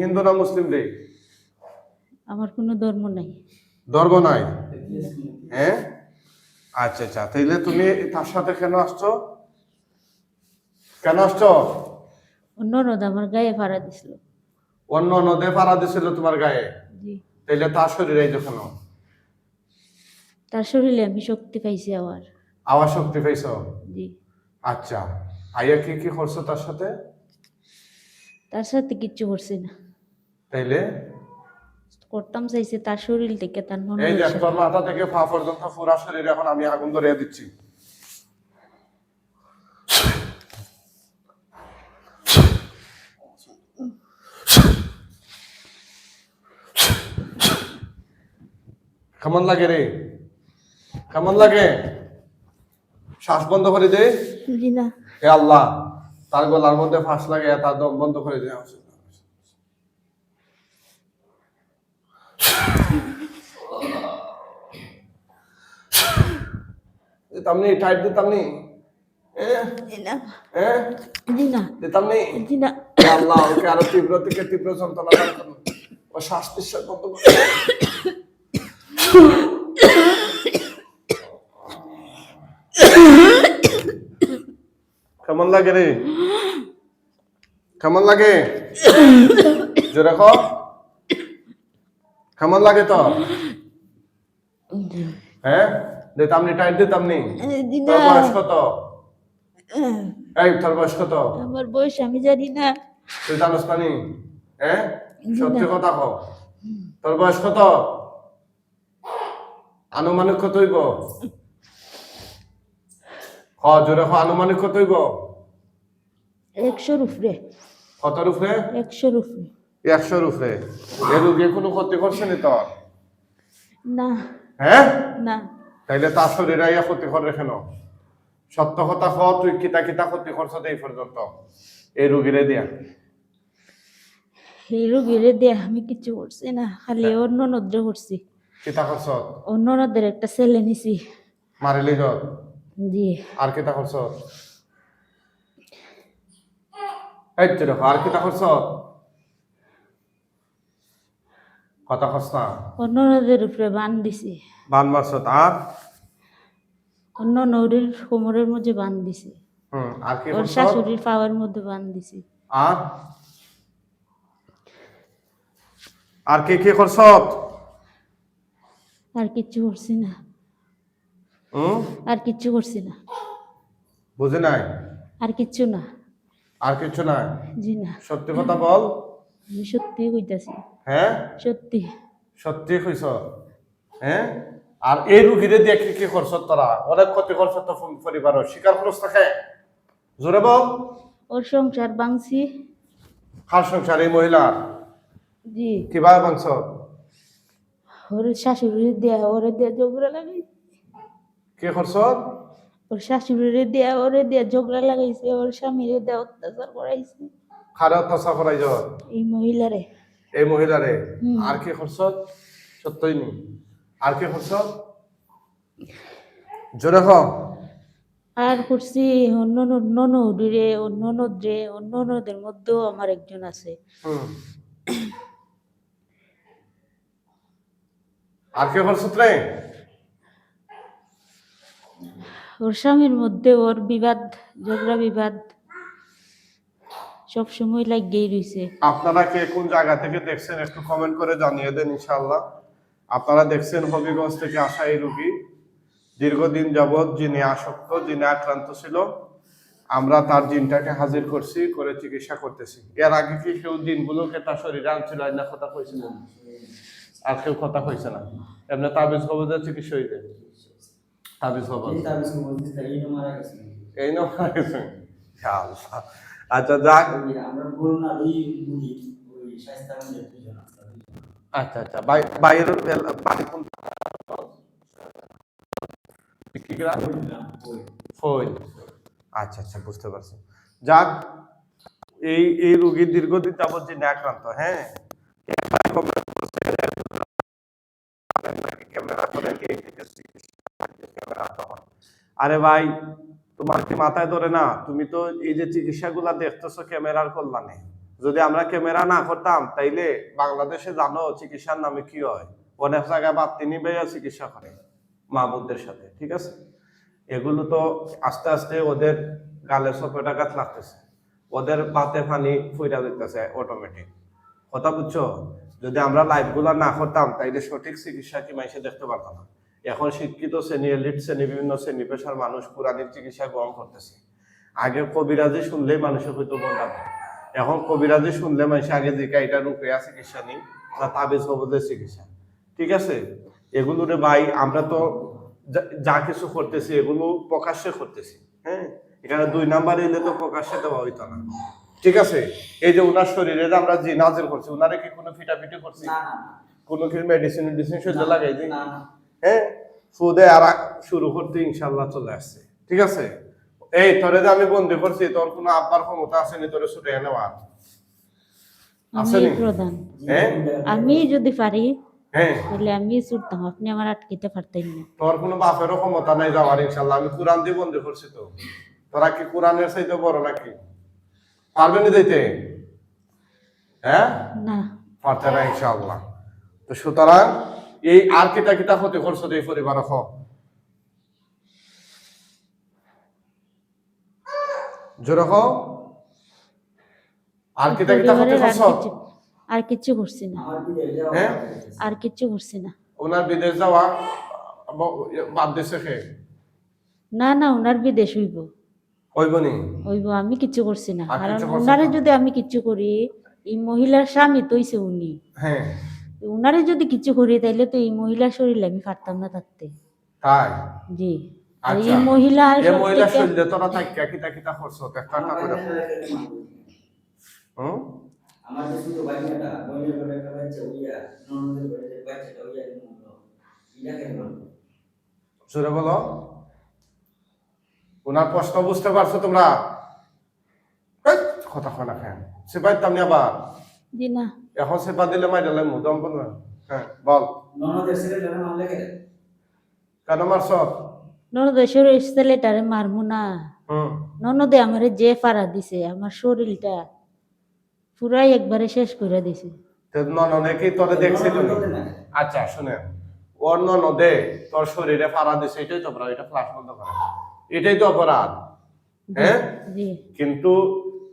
হিন্দু না মুসলিম রে আমার কোনো ধর্ম নাই। ধর্ম নাই? হ্যাঁ? আচ্ছা আচ্ছা তাইলে তুমি তার সাথে কেন আসছো? কেন আসছো? অন্য নদ আমার গায়ে ভাড়া দিছিল। অন্য নদে পাড়া দিছিল তোমার গায়ে? জি। তাইলে তার শরীরে যখন তার শরীরে আমি শক্তি পাইছি আবার আবার শক্তি পাইছো? জি। আচ্ছা আইয়া কি কি করছ তার সাথে? তার সাথে কিচ্ছু করছি না। তাইলে? করতাম চাইছে তার শরীর থেকে তার মন এই দেখ তোর মাথা থেকে পা পর্যন্ত পুরা শরীরে এখন আমি আগুন ধরিয়ে দিচ্ছি। কেমন লাগে রে? কেমন লাগে? শ্বাস বন্ধ করে দে। জি না। হে আল্লাহ তার গলার মধ্যে ফাঁস লাগে তার দম বন্ধ করে দে। দিতামনি টাইট দিতামনি এ জি না এ জি না দিতামনি জি না হে আল্লাহ ওকে আরও তীব্র থেকে তীব্র যন্ত্রণা দান করুন। ও শ্বাস নিঃশ্বাস বন্ধ করে কেমন লাগে রে? কেমন লাগে? কর কেমন লাগে তো হ্যাঁ? দিতাম নি টাইট তোর বয়স কত? এই তোর বয়স কত? আমার বয়স আমি জানি না। তুই জানোস পানি? হ্যাঁ সত্যি কথা কও। তোর বয়স কত? আনুমানিক কত হইব? হ জোরে হ আনুমানিক কত হইব? একশোর উপরে কতর উপরে একশোর উপরে একশোর উপরে এ রুগী কোনো ক্ষতি করছে নি তোর? না। হ্যাঁ? না। তাইলে তার শরীরে আইয়া ক্ষতি করে কেন সত্য কথা ক তুই কিতা কিতা ক্ষতি করছ এই পর্যন্ত। এই রুগীরে দিয়া। এই রোগীরে দিয়ে আমি কিছু করছি না খালি অন্য নদ্র করছি কিতা করছ? অন্য নদের একটা ছেলে নিছি। মারিলি যত জি। আর কিতা করছ? এই তো দেখো আর কিতা করছ? কথা অন্য নদের উপরে বান দিছি। বান মারছ আর অন্য নদীর কোমরের মধ্যে বান দিছি। হুম আর কি ওর শাশুড়ির পাওয়ার মধ্যে বান দিছি। আর? আর কি কি করছ? আর কিচ্ছু করছি না। হুম? আর কিচ্ছু করছি না। বুঝে নাই? আর কিচ্ছু না। আর জি না। সত্যি কথা বল। আমি সত্যি কইতাছি। হ্যাঁ? সত্যি। সত্যি কইছ? হ্যাঁ? আর এই রুগীরে দিয়ে কি কি করছ তোরা? অনেক ক্ষতি করছ তো পরিবার স্বীকার করছ থাকে। জোরে বল। ওর সংসার ভাঙছি। কার সংসার এই মহিলার? জি। কীভাবে মাংস ওর শাশুড়ি দেয়া ওরে দেয়া ঝগড়া লাগাই কি করছ? ওর শাশুড়ি দেয়া ওরে দেয়া ঝগড়া লাগাইছে। ওর স্বামীরে দেয়া অত্যাচার করাইছে। খারে অত্যাচার করাই এই মহিলারে এই মহিলারে হুম। আর কি করছ সত্যই নি। আর কি করছ জোরে হ আর করছি অন্য অন্য নদীরে অন্য নদরে অন্য নদের মধ্যেও আমার একজন আছে। আর কি রে ওর স্বামীর মধ্যে ওর বিবাদ ঝগড়া বিবাদ। সব সময় লাগিয়েই রইছে। আপনারা কে কোন জায়গা থেকে দেখছেন একটু কমেন্ট করে জানিয়ে দেন ইনশাআল্লাহ। আপনারা দেখছেন হবিগঞ্জ থেকে আসা এই রুগী। দীর্ঘদিন যাবৎ যিনি আসক্ত যিনি আক্রান্ত ছিল আমরা তার জিনটাকে হাজির করছি করে চিকিৎসা করতেছি। এর আগে কি কেউ জিনগুলোকে তার শরীরে আনছিল না কথা কইছিলেন আর কেউ কথা কইছে না। এমনি তাবিজ কবজের চিকিৎসা হইবে তাবিজ কবজ। এই না মারা গেছে। ইয়া আল্লাহ। আচ্ছা যাক আচ্ছা আচ্ছা বাই- বাইরের বাড়ি কোন। আচ্ছা আচ্ছা বুঝতে পারছি যাক এই এই রোগী দীর্ঘদিন যাবত যিনি আক্রান্ত হ্যাঁ আরে ভাই তোমার কি মাথায় ধরে না? তুমি তো এই যে চিকিৎসাগুলা দেখতেছো ক্যামেরার কল্যাণে। যদি আমরা ক্যামেরা না করতাম, তাইলে বাংলাদেশে জানো চিকিৎসার নামে কি হয়? অনেক জায়গায় বাড়তি নিবে চিকিৎসা করে মা বোনদের সাথে, ঠিক আছে? এগুলো তো আস্তে আস্তে ওদের গালে সপেটাঘাত লাগতেছে। ওদের বাতে পানি ফুইরা দিতেছে অটোমেটিক কথা বুঝছ? যদি আমরা লাইভগুলা না করতাম, তাইলে সঠিক চিকিৎসা কি মাইসে দেখতে পারতাম না। এখন শিক্ষিত শ্রেণি এলিট শ্রেণি বিভিন্ন শ্রেণি পেশার মানুষ পুরানিক চিকিৎসা গ্রহণ করতেছে। আগে কবিরাজি শুনলেই মানুষের হয়তো বন্ধা এখন কবিরাজি শুনলে মানুষ আগে দিকে এটা রূপে চিকিৎসা নেই না তাবিজ কবজের চিকিৎসা। ঠিক আছে? এগুলো রে ভাই আমরা তো যা- কিছু করতেছি এগুলো প্রকাশ্যে করতেছি হ্যাঁ? এখানে দুই নাম্বার এলে তো প্রকাশ্যে দেওয়া হইতো না। ঠিক আছে? এই যে উনার শরীরে যে আমরা যে নাজের করছি উনারে কি কোনো ফিটাফিটি করছি? কোনো কি মেডিসিন মেডিসিন সহ্য লাগাই দিই? হ্যাঁ? ফুদে আর শুরু করতে ইনশাল্লাহ চলে আসছে। ঠিক আছে? এই তোরে যে আমি বন্দি করছি তোর কোনো আব্বার ক্ষমতা আসেনি তোরে ছুটে নেওয়ার আসেনি? হ্যাঁ? আমি যদি পারি হ্যাঁ। তাহলে আমি ছুটতাম আপনি আমার আটকিতে পারতেন না। তোর কোনো বাপেরও ক্ষমতা নাই যাওয়ার ইনশাল্লাহ আমি কোরআন দিয়ে বন্দি করছি তো। তোরা কি কোরআনের চাইতে বড় নাকি? পারবে না দিতে হ্যাঁ? না। পারতে না ইনশাল্লাহ। তো সুতরাং এই আর কিতা কিতা ক্ষতি করছ এই পরিবার হ জোরে হ আর কিতা কিতা ক্ষতি পরিবারের আর কিছু করছি না। হ্যাঁ? আর কিচ্ছু করছি না। ওনার বিদেশ যাওয়া বাদ দিছে সে? না না ওনার বিদেশ হইব। হইবনি হইব আমি কিচ্ছু করছি না। আর কারণ ওনারে যদি আমি কিচ্ছু করি এই মহিলার স্বামী তৈছে উনি। হ্যাঁ ওনারে যদি কিছু করি তাইলে তো এই মহিলা শরীরে আমি পারতাম না থাকতে। তাই? জি। আচ্ছা। এই মহিলা এ মহিলা সব থেকে- শরীরে তোরা করছ একটা একটা করে। হুম? বাচ্চাটা একটা বাচ্চা উইয়া ননদের বাচ্চাটা উইয়া কেন বলো? ওনার প্রশ্ন বুঝতে পারছ তোমরা? কথা কয় না কেন? সেপাই তামনি আবার। জি না এখন সেপা দিলে না। হ্যাঁ বল। ননদের ছেলেটারে মারলে কেন কেন মারছ? ননদে শরীর ছেলেটারে মারমু না। ননদে আমারে যে ফাড়া দিছে আমার শরীরটা পুরাই একবারে শেষ করে দিছে। তো ননদে কি তোরে দেখছিল নি? না। আচ্ছা শুনেন ওর ননদে তোর শরীরে ফাড়া দিছে এটাই তো অপরাধ এটা ফ্লাশ বন্ধ করে। এটাই তো অপরাধ। হ্যাঁ? কিন্তু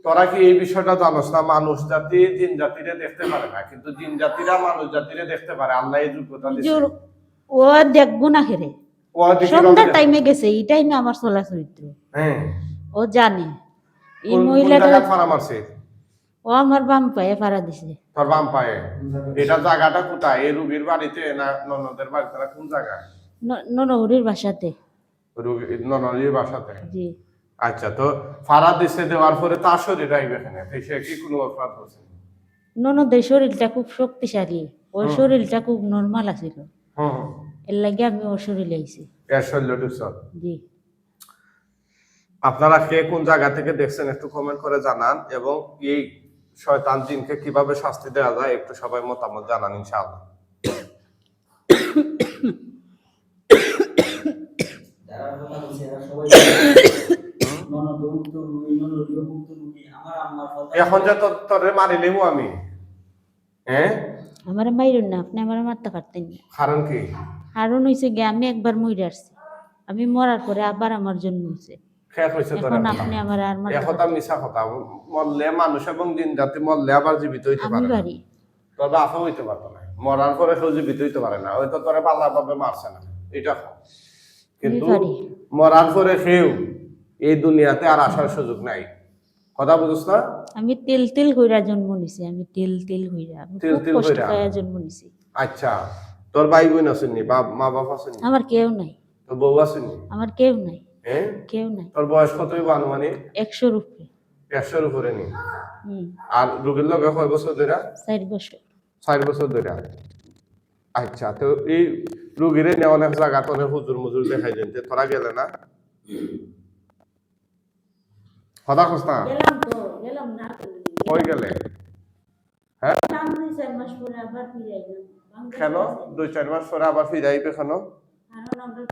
তোরা কি এই বিষয়টা জানোস না? মানুষ জাতি জিন জাতিরে দেখতে পারে না কিন্তু জিন জাতিরা মানুষ জাতিরে দেখতে পারে। আল্লাহ এই যোগ্যতা জোর ও দেখব না খেরে। সন্ধ্যার টাইমে গেছে এই টাইমে আমার চলা চরিত্র। হ্যাঁ। ও জানে। এই মহিলাটা ফাড়া মারছে? ও আমার বাম পায়ে ফাড়া দিছে। তোর বাম পায়ে? এটা জায়গাটা কোথায়? এই রুগীর বাড়িতে না ননদের বাড়িতে কোন জায়গায়? ননহরির বাসাতে। রুগী ননদের বাসাতে? জি। আচ্ছা তো ফাড়া দিছে দেওয়ার পরে তার শরীর আইবে এখানে সে কি কোনো অপরাধ করছে ননদের শরীরটা খুব শক্তিশালী। ওর শরীরটা খুব নর্মাল আছিল। এর লাগে আমি ওর শরীরে আইছি। এর শরীর জি। আপনারা কে কোন জায়গা থেকে দেখছেন একটু কমেন্ট করে জানান এবং এই শয়তান জিনকে কীভাবে শাস্তি দেওয়া যায় একটু সবাই মতামত জানান ইনশাআল্লাহ যারা কথা বলছে এরা সবাই ননদ মুক্ত রুগী ননদীয় মুক্ত রুগী আমার আম্মার কথা এখন যে তোর তোরে মারিলেও আমি। হ্যাঁ আমার মাইরুন না আপনি আমার মারতে পারতেন না। কারণ কি? কারণ হয়েছে গিয়ে আমি একবার মরে আসছি। আমি মরার পরে আবার আমার জন্ম তোর এখন আপনি আমার আর মারতে একথা মিশা কথা। মরলে মানুষ এবং জিন জাতি মরলে আবার জীবিত হইতে আমি পারে তোর বাপও হইতে পারতো না। মরার পরে কেউ জীবিত হইতে পারে না। হয়তো তোরে পাল্লা ভাবে মারছে না। এটা কিন্তু। মরার পরে কেউ এই দুনিয়াতে আর আসার সুযোগ নাই। কথা বুঝছ না? আমি তেল তেল কইরা জন্ম নিছি আমি তেল তেল কইরা আমি তেল তেল কষ্ট জন্ম নিছি। আচ্ছা তোর ভাই বোন আসেননি বা মা বাপ আসেননি আমার কেউ নাই। তোর বউ আসেননি আমার কেউ নাই। হ্যাঁ কেউ নাই। তোর বয়স কতই আনুমানিক? একশোর উপরে। একশোর উপরে নি। হুম। আর রোগীর লগে কয় বছর ধরে চার বছর। চার বছর ধরে আচ্ছা তো এই রুগীরে নিয়ে অনেক জায়গা তো অনেক হুজুর মুজুর দেখাই দিন তোরা গেলে না কথা কস না গেলাম তো গেলাম না কই গেলে হ্যাঁ গেলাম দুই চার মাস পরে আবার ফিরে আইলাম। বাংলাদেশে কেন? দুই চার মাস পরে আবার ফিরে আইবে কেন? কারণ আমরা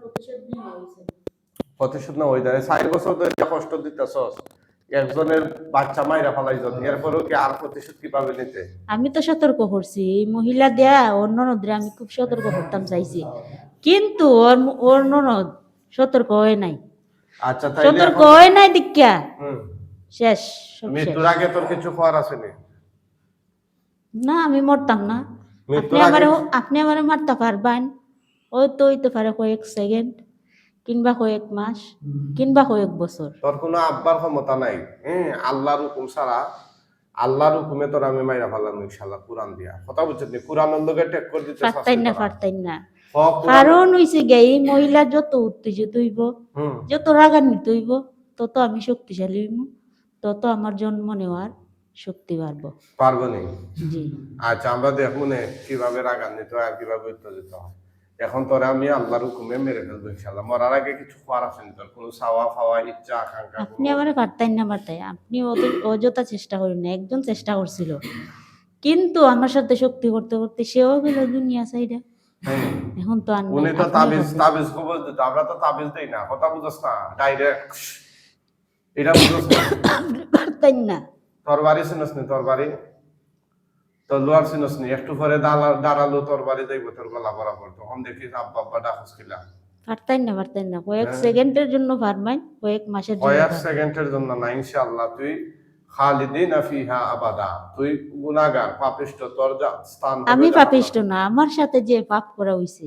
প্রতিশোধ না ওই দাঁড়ে চার বছর ধরে যে কষ্ট দিতেছস একজনের বাচ্চা মাইরা ফেলাই যদি এরপরেও কি আর প্রতিশোধ কীভাবে নিতে? আমি তো সতর্ক করছি এই মহিলা দেয়া ওর ননদরে আমি খুব সতর্ক করতাম চাইছি। কিন্তু ওর ওর ননদ সতর্ক হয় নাই। আচ্ছা সতর্ক এখন- নাই হুম। শেষ মৃত্যুর আগে তোর কিছু আসেনি না? আমি মরতাম না। আপনি আমারে আপনি আমারে মারতে পারবেন। ওই তো হইতে পারে কয়েক সেকেন্ড কিংবা কয়েক মাস কিংবা কয়েক বছর। তোর কোনো আব্বার ক্ষমতা নাই। হ্যাঁ আল্লাহর হুকুম ছাড়া আল্লাহর হুকুমে তোর আমি মাইরা ফেলাম ইনশাল্লাহ কোরআন দিয়া। কথা বুঝছিস নি? কোরআন অন্ধকে টেক করে দিতে পারতাই না পারতাই না। কারণ হইছে গে এই মহিলা যত উত্তেজিত হইব যত রাগান্বিত হইব তত আমি শক্তিশালী হইব তত আমার জন্ম নেওয়ার শক্তি বাড়বো। পারব নি? জি। আচ্ছা আমরা দেখব নে কীভাবে রাগান্বিত হয় আর কীভাবে উত্তেজিত হয়। এখন তোরা আমি আল্লাহর হুকুমে মেরে ফেলব ইনশাল্লাহ মরার আগে কিছু খাওয়ার আসেনি তোর? কোনো চাওয়া ফাওয়া ইচ্ছা আকাঙ্ক্ষা আপনি আমারে পারতাই না পারতাই আপনি অযথা চেষ্টা করেন না একজন চেষ্টা করছিল। কিন্তু আমার সাথে শক্তি করতে করতে সেও গেল দুনিয়া সাইডে। হ্যাঁ। এখন তো আর উনি তো তাবিজ তাবিজ খবর দিত আমরা তো তাবিজ দেই না কথা বুঝছ না ডাইরেক্ট এটা বুঝছ না। আপনি পারতাই না? তোর বাড়ি চিনস নি তোর লোয়ার চিনস নি একটু পরে দাঁড়াল তোর বাড়ি যাইব তোর গলা বরাবর। তখন দেখিস আব্বা আব্বা ডাকুস কিলা। পারতাই না পারতাই না? কয়েক হ্যাঁ। সেকেন্ডের জন্য পারবেন কয়েক মাসের জন্য কয়েক সেকেন্ডের জন্য না ইনশাআল্লাহ তুই খালিদিন ফিহা আবাদা। তুই গুনাহগার পাপিষ্ট তোর স্থান আমি পাপিষ্ট না আমার সাথে যে পাপ করা হইছে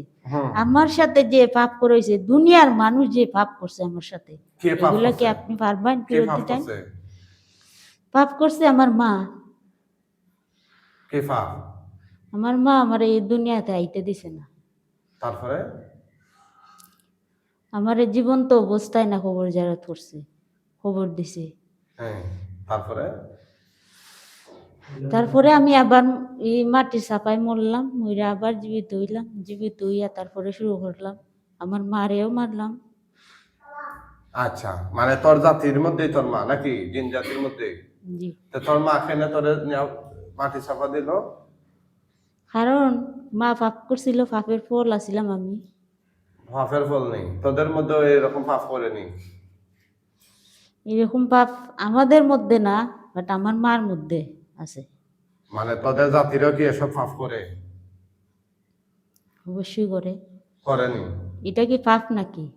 আমার সাথে যে পাপ করা হইছে দুনিয়ার মানুষ যে পাপ করছে আমার সাথে এগুলা কি আপনি পারবেন কে পাপ দিতেন পাপ করছে আমার মা। কে পাপ? আমার মা আমার এই দুনিয়াতে আইতে দিছে না। তারপরে? আমার জীবন্ত অবস্থায় না খবর জারাত করছে খবর দিছে। হ্যাঁ। তারপরে? তারপরে আমি আবার এই মাটির চাপায় মরলাম মইরা আবার জীবিত হইলাম। জীবিত হইয়া তারপরে শুরু করলাম। আমার মারেও মারলাম। আচ্ছা মানে তোর জাতির মধ্যেই তোর মা নাকি জিন জাতির মধ্যে জি। তো তোর মা খেনে তোরে মাটি চাপা দিল? কারণ মা পাপ করছিল পাপের ফল আসিলাম আমি। পাপের ফল নেই। তোদের মধ্যে এরকম পাপ করেনি? এরকম পাপ আমাদের মধ্যে না বাট আমার মার মধ্যে আছে। মানে তোদের জাতিরও কি এসব পাপ করে? অবশ্যই করে। করেনি? এটা কি পাপ নাকি?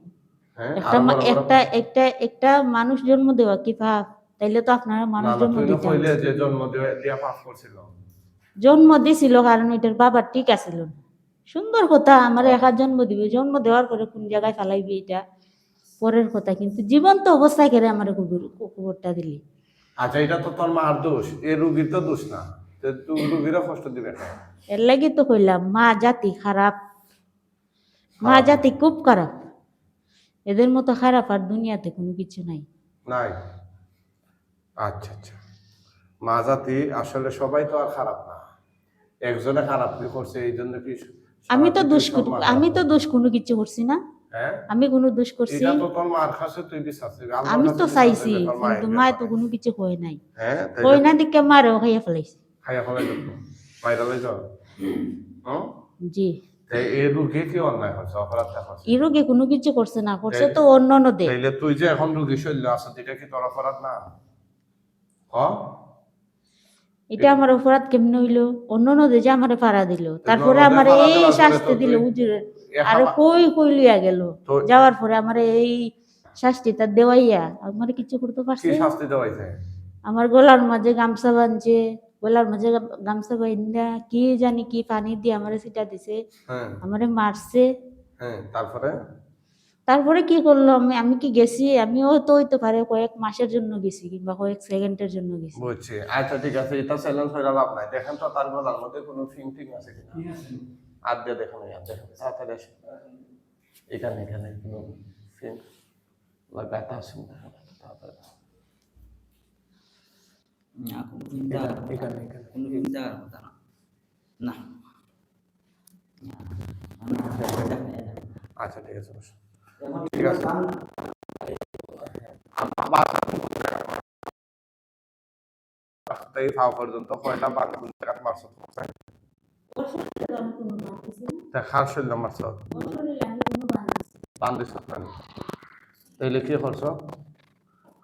হ্যাঁ একটা একটা একটা একটা মানুষ জন্ম দেওয়া কি পাপ? তাইলে তো আপনারা মানুষ জন্ম দিতে যে জন্ম দিয়ে- দিয়া পাপ করছিল। জন্ম দিছিল কারণ এটার বাবার ঠিক আছিল সুন্দর কথা আমার একা জন্ম দিবে। জন্ম দেওয়ার পরে কোন জায়গায় ফালাইবি এটা? পরের কথা কিন্তু জীবন্ত অবস্থায় কেড়ে আমার খবরটা দিলি। আচ্ছা এটা তো তোর মার দোষ এ রুগীর তো দোষ না। রুগীরও কষ্ট দিবে এর লাগি তো কইলাম মা জাতি খারাপ। মা জাতি খুব খারাপ। এদের মতো খারাপ আর দুনিয়াতে কোনো কিছু নাই। নাই। আচ্ছা আচ্ছা। মা জাতি আসলে সবাই তো আর খারাপ না। একজনে খারাপ করছে এই জন্য কি আমি তো দোষ করি- আমি তো দোষ কোনো কিছু করছি না। আমি কোনো দোষ করছি। আমি তো চাইছি কিন্তু মায় তো কোনো কিছু কই নাই। হ্যাঁ তাই কই না? দিকে মারেও খাইয়া ফেলাইছি। খাইয়া জি। এই রুগী কোনো কিছু করছে না করছে তো অন্য নদে তাইলে তুই যে এখন রুগী শৈল্য আছে এটা কি তোর অপরাধ না? হ? এটা আমার অপরাধ কেমনে হইল? অন্য নদে যে আমারে পাড়া দিল। তারপরে আমার এই শাস্তি দিল তুই- উজুরে এ আর কই কই লিয়া গেল? যাওয়ার পরে আমার এই শাস্তি তার দেওয়াইয়া আমার কিছু করতে কি পারছে শাস্তি দেওয়াইছে? আমার গলার মাঝে গামছা বাঁধছে গলার মাঝে গামছা বান্ধা কি জানি কি পানি দিয়ে আমারে সিটা দিছে হ্যাঁ। আমারে মারছে। হ্যাঁ তারপরে? তারপরে কি করল? আমি আমি কি গেছি? আমিও তো হইতে পারে কয়েক মাসের জন্য গেছি কিংবা কয়েক সেকেন্ডের জন্য গেছি। বুঝছি। আচ্ছা ঠিক আছে এটা চ্যালেঞ্জ হয়ে লাভ নাই। দেখেন তো তার গলার মধ্যে কোনো ফিং টিং আছে কিনা। আর দিয়ে দেখেন আর দেখেন। তাড়াতাড়ি আসেন। এখানে এখানে কোনো ফিং ব্যথা আছে না তাড়াতাড়ি না কোনো চিন্তা এখানে এখানে কোনো চিন্তা কথা না। না। আচ্ছা ঠিক আছে ঠিক আছে। পর্যন্ত কয়টা বাঘ তাইলে কি করছ?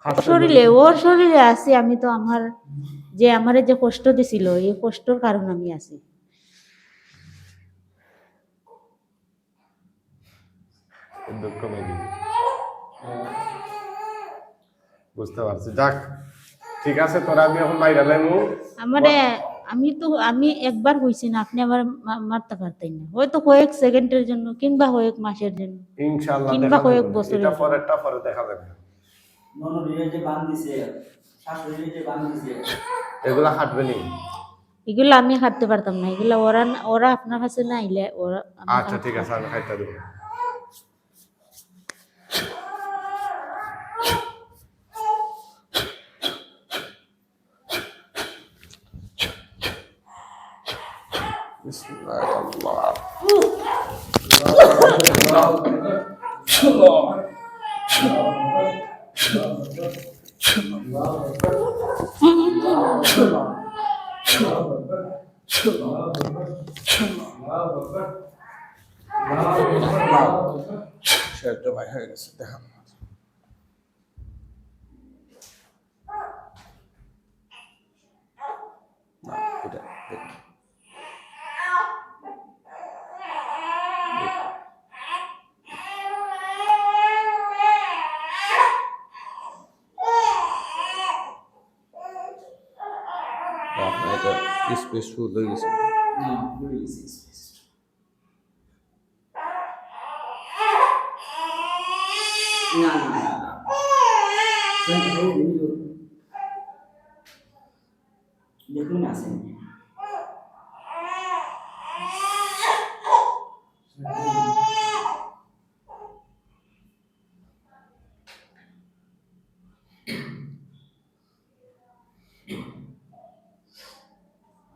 হাসতে শরীরে ওর শরীরে আছি আমি তো আমার যে আমারে যে কষ্ট দিছিল এই কষ্টর কারণ আমি আছি। দুঃখ মেবি বুঝতে পারছি। যাক ঠিক আছে তোরা আমি এখন বাইরে লাইমু আমারে আমি তো আমি একবার হইছি না আপনি আমার মা- মারতে পারতেন না। হয়তো কয়েক সেকেন্ডের জন্য কিংবা কয়েক মাসের জন্য। ইনশাআল্লাহ কিংবা কয়েক বছরের এটা জন্য। পরেরটা পরে দেখা যাবে। ননদীরে যে বান দিছে শাশুড়িরে যে বান দিছে। এগুলা হাঁটবে নি? এগুলো আমি হাঁটতে পারতাম না। এগুলো ওরা না- ওরা আপনার কাছে না আইলে ওরা আচ্ছা ঠিক আছে আমি খাইতে দেবো। বিসমিল্লাহির শেয়ারটা ভাই হয়ে গেছে দেখান না এটা দেখুন। আপনার এটা স্পেস ফুল হয়ে গেছে না ভুলে গেছি না না না না দেখুন আসেন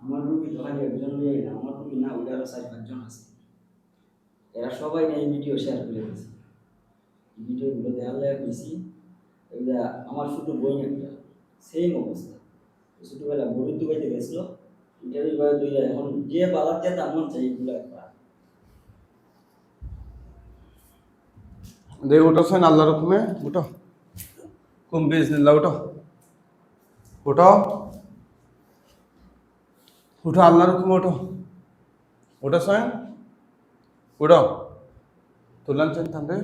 আমার রুগী তো খালি একজন নিয়ে না আমার রুগী না ওইটা আরও চার পাঁচজন আছে। এরা সবাই এই ভিডিও শেয়ার করে দিয়েছে। ভিডিওগুলো দেখার লাগে বেশি এগুলা আমার ছোটো বই একটা সেম অবস্থা। ছোটোবেলা গরুর দুবাইতে গেছিল ইন্টারভিউ করে দুই এখন যে বাজার যেতে মন চাই এগুলো একবার দেখ ওটা সেন আল্লাহর হুকুমে ওটো কুম বিজনিল্লাহ ওটো ওটো ওটো আল্লাহর হুকুমে ওটো ওটা সেন ওটো। তুলান সেন থামবে?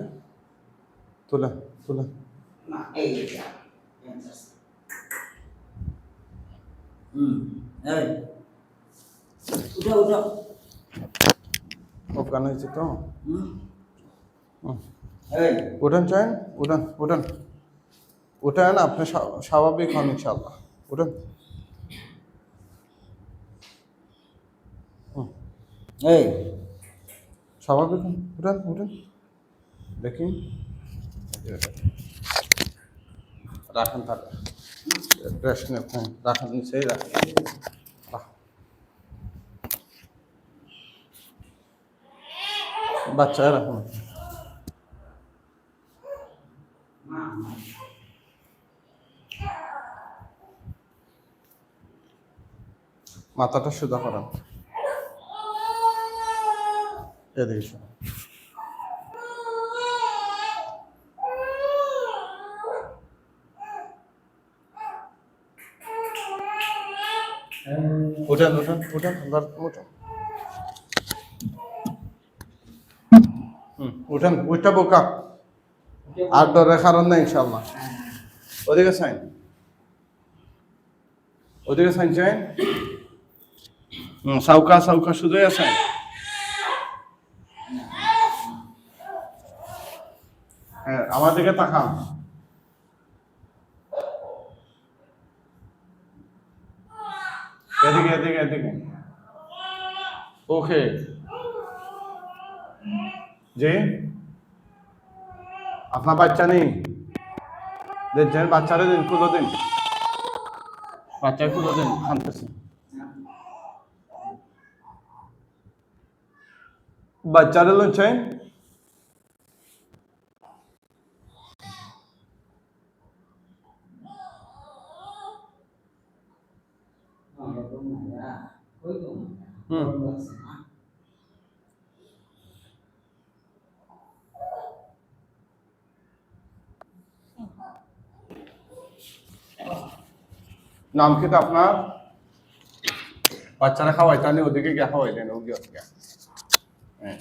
তুলা তুলা। না এই যা হুম এই। উঠো উঠো। অফগান হয়েছে তো? উঠান চান উঠান উঠান। উঠান আপনি স্বাভাবিক হন ইনশাল্লাহ উঠান। এই স্বাভাবিক উঠান উঠান। দেখি। রাখেন নেন হ্যাঁ রাখেন নিচেই রাখেন রাখ। বাচ্চা রাখুন মাথাটা সোজা করান এদিকে শোনো উঠান উঠান আল্লাহর উঠান হুম উঠান উঠটা বোকা। আর ডরের কারণ নাই ইনশাল্লাহ ওদিকে সাইন। ওদিকে সাইন চাইন সাউকা সাউকা শুধুই আছেন হ্যাঁ আমার দিকে তাকান এদিকে এদিকে এদিকে। ওকে জি? আপনার বাচ্চা নেই? দেখছেন বাচ্চারে দিন কুলো দিন। বাচ্চাকে কুলো দিন খানতেছে বাচ্চারে আমরা নাম কি তো আপনার? বাচ্চারা খাওয়াই তাহলে ওদিকে গিয়ে খাওয়াইলেন ওদিকে হ্যাঁ।